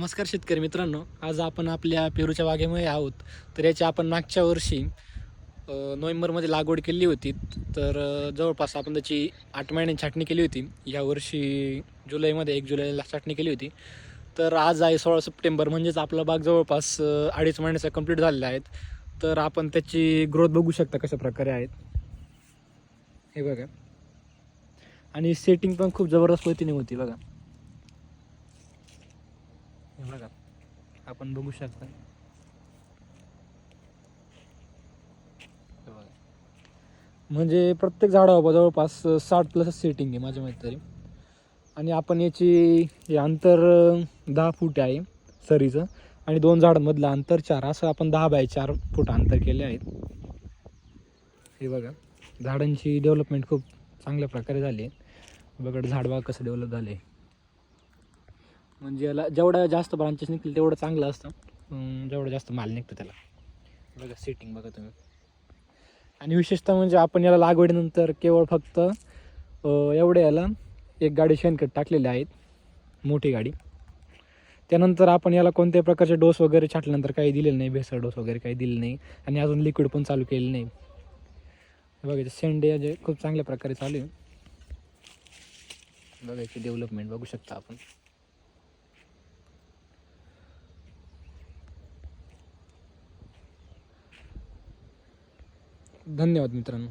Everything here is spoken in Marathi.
नमस्कार शेतकरी मित्रांनो आज आपण आपल्या पेरूच्या बागेमध्ये आहोत. तर याची आपण मागच्या वर्षी नोव्हेंबरमध्ये लागवड केली होती. तर जवळपास आपण त्याची आठ महिन्यांची छाटणी केली होती. या वर्षी जुलैमध्ये एक जुलैला छाटणी केली होती. तर आज आहे सोळा सप्टेंबर म्हणजेच आपला बाग जवळपास अडीच महिन्याचा कंप्लीट झालेला आहेत तर आपण त्याची ग्रोथ बघू शकता कशा प्रकारे आहेत. हे बघा. आणि सेटिंग पण खूप जबरदस्त पद्धतीने होती बघा. हे बघा आपण बघू शकता. म्हणजे प्रत्येक झाडावर जवळपास साठ प्लस सेटिंग आहे माझ्या माहिती तरी. आणि आपण याची हे अंतर दहा फूट आहे सरीचं. आणि दोन झाडांमधलं अंतर चार असं आपण दहा बाय चार फूट अंतर केले आहेत. हे बघा झाडांची डेव्हलपमेंट खूप चांगल्या प्रकारे झाली आहे. बघा झाडवा कसं डेव्हलप झाले म्हणजे याला जेवढ्या जास्त ब्रांचेस निघतील तेवढं चांगलं असतं. जेवढं जास्त माल निघतो त्याला. बघा सेटिंग बघा तुम्ही. आणि विशेषतः म्हणजे आपण याला लागवडीनंतर केवळ फक्त एवढे याला एक गाडी शेणखत टाकलेले आहेत. मोठी गाडी. त्यानंतर आपण याला कोणत्याही प्रकारचे डोस वगैरे छाटल्यानंतर काही दिलेलं नाही. भेसळ डोस वगैरे काही दिले नाही. आणि अजून लिक्विड पण चालू केलेलं नाही. बघायचं सेंडे जे खूप चांगल्या प्रकारे चालू आहे. बघायची डेव्हलपमेंट बघू शकता आपण. धन्यवाद मित्रांनो.